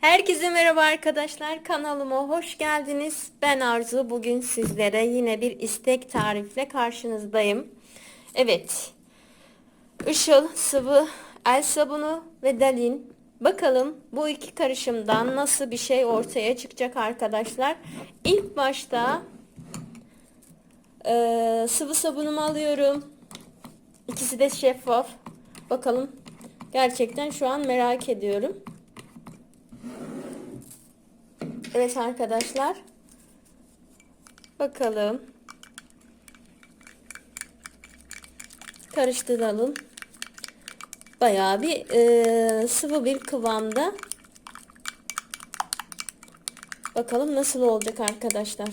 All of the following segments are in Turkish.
Herkese merhaba arkadaşlar. Kanalıma hoş geldiniz. Ben Arzu. Bugün sizlere yine bir istek tarifle karşınızdayım. Evet. Işıl, sıvı, el sabunu ve dalin. Bakalım bu iki karışımdan nasıl bir şey ortaya çıkacak arkadaşlar. İlk başta eee, sıvı sabunumu alıyorum. İkisi de şeffaf. Bakalım. Gerçekten şu an merak ediyorum. Evet arkadaşlar. Bakalım. Karıştıralım. Bayağı bir e, sıvı bir kıvamda. Bakalım nasıl olacak arkadaşlar.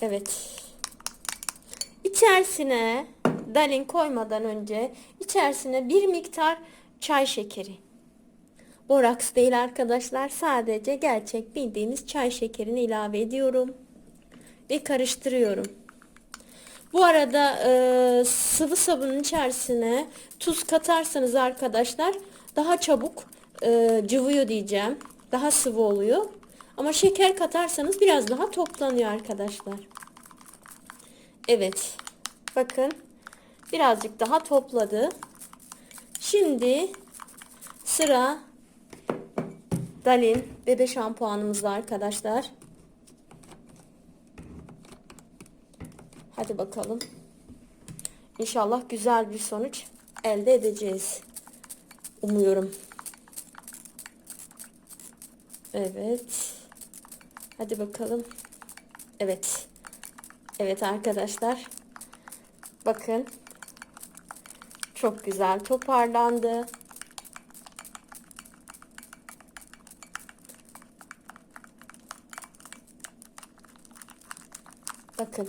Evet. İçerisine dalin koymadan önce içerisine bir miktar çay şekeri. Boraks değil arkadaşlar. Sadece gerçek bildiğimiz çay şekerini ilave ediyorum. Ve karıştırıyorum. Bu arada e, sıvı sabunun içerisine tuz katarsanız arkadaşlar daha çabuk e, cıvıyor diyeceğim. Daha sıvı oluyor. Ama şeker katarsanız biraz daha toplanıyor arkadaşlar. Evet. Bakın. Birazcık daha topladı. Şimdi sıra Dalin bebe şampuanımızda arkadaşlar. Hadi bakalım. İnşallah güzel bir sonuç elde edeceğiz. Umuyorum. Evet. Hadi bakalım. Evet. Evet arkadaşlar. Bakın. Çok güzel toparlandı. Bakın.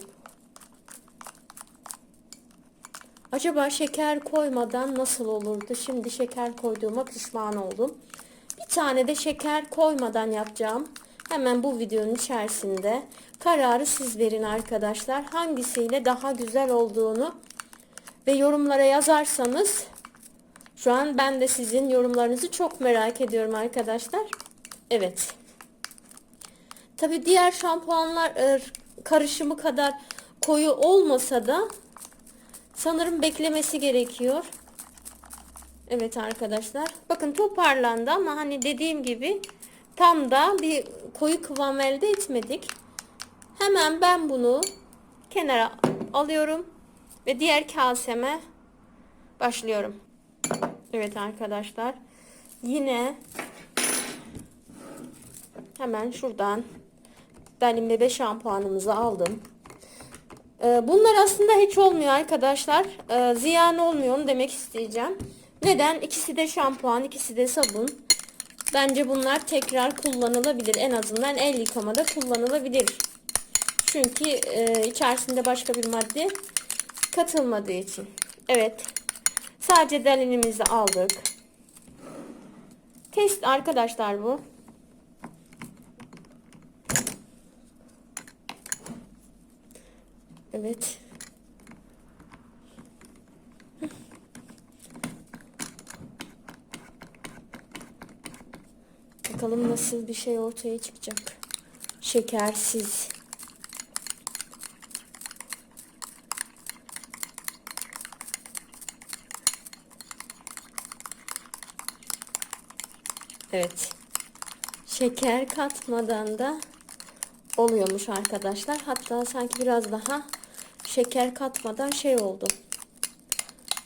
Acaba şeker koymadan nasıl olurdu? Şimdi şeker koyduğuma pişman oldum. Bir tane de şeker koymadan yapacağım. Hemen bu videonun içerisinde kararı siz verin arkadaşlar. Hangisiyle daha güzel olduğunu ve yorumlara yazarsanız şu an ben de sizin yorumlarınızı çok merak ediyorum arkadaşlar. Evet. Tabi diğer şampuanlar e, karışımı kadar koyu olmasa da sanırım beklemesi gerekiyor. Evet arkadaşlar. Bakın toparlandı ama hani dediğim gibi tam da bir koyu kıvam elde etmedik. Hemen ben bunu kenara alıyorum ve diğer kaseme başlıyorum. Evet arkadaşlar. Yine hemen şuradan Dalim bebe şampuanımızı aldım. Ee, Bunlar aslında hiç olmuyor arkadaşlar. Ee, Ziyan olmuyor onu demek isteyeceğim. Neden? İkisi de şampuan, ikisi de sabun. Bence bunlar tekrar kullanılabilir. En azından el yıkamada kullanılabilir. Çünkü e, içerisinde başka bir madde katılmadığı için. Evet. Sadece dalinimizi aldık. Test arkadaşlar bu. Evet. Bakalım nasıl bir şey ortaya çıkacak. Şekersiz. Evet. Şeker katmadan da oluyormuş arkadaşlar. Hatta sanki biraz daha şeker katmadan şey oldu.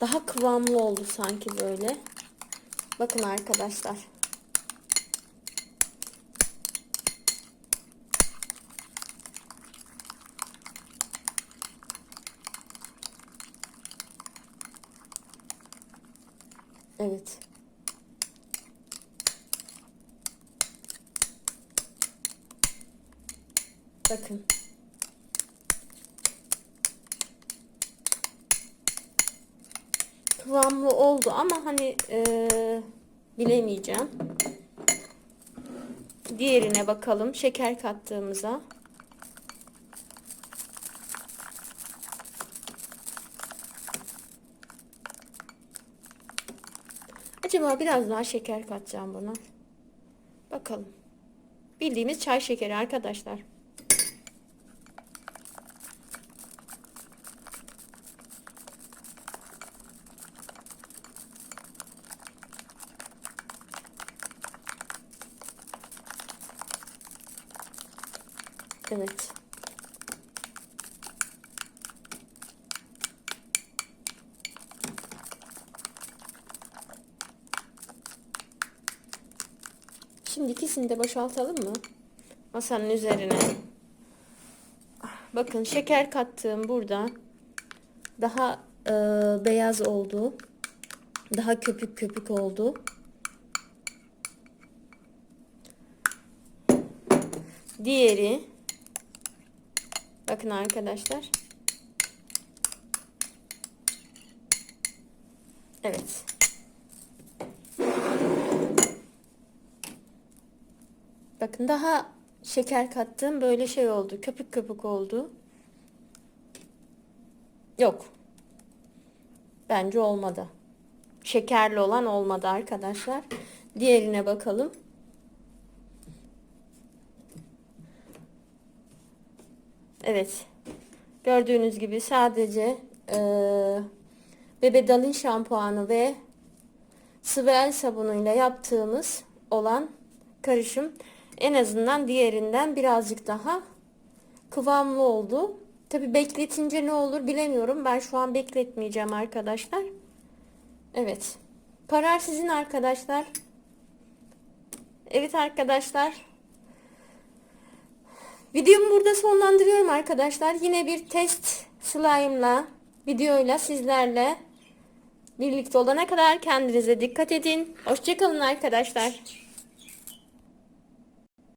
Daha kıvamlı oldu sanki böyle. Bakın arkadaşlar. Evet. Bakın. Kıvamlı oldu ama hani e, bilemeyeceğim. Diğerine bakalım. Şeker kattığımıza. Acaba biraz daha şeker katacağım buna. Bakalım. Bildiğimiz çay şekeri arkadaşlar. Evet. Şimdi ikisini de boşaltalım mı? Masanın üzerine. Bakın şeker kattığım burada daha e, beyaz oldu. Daha köpük köpük oldu. Diğeri bakın arkadaşlar. Evet. Bakın daha şeker kattım. Böyle şey oldu. Köpük köpük oldu. Yok. Bence olmadı. Şekerli olan olmadı arkadaşlar. Diğerine bakalım. Evet. Gördüğünüz gibi sadece eee Bebe Dalin şampuanı ve sıvı el sabunuyla yaptığımız olan karışım en azından diğerinden birazcık daha kıvamlı oldu. Tabi bekletince ne olur bilemiyorum. Ben şu an bekletmeyeceğim arkadaşlar. Evet. Karar sizin arkadaşlar. Evet arkadaşlar. Videomu burada sonlandırıyorum arkadaşlar. Yine bir test slime'la videoyla sizlerle birlikte olana kadar kendinize dikkat edin. Hoşçakalın arkadaşlar.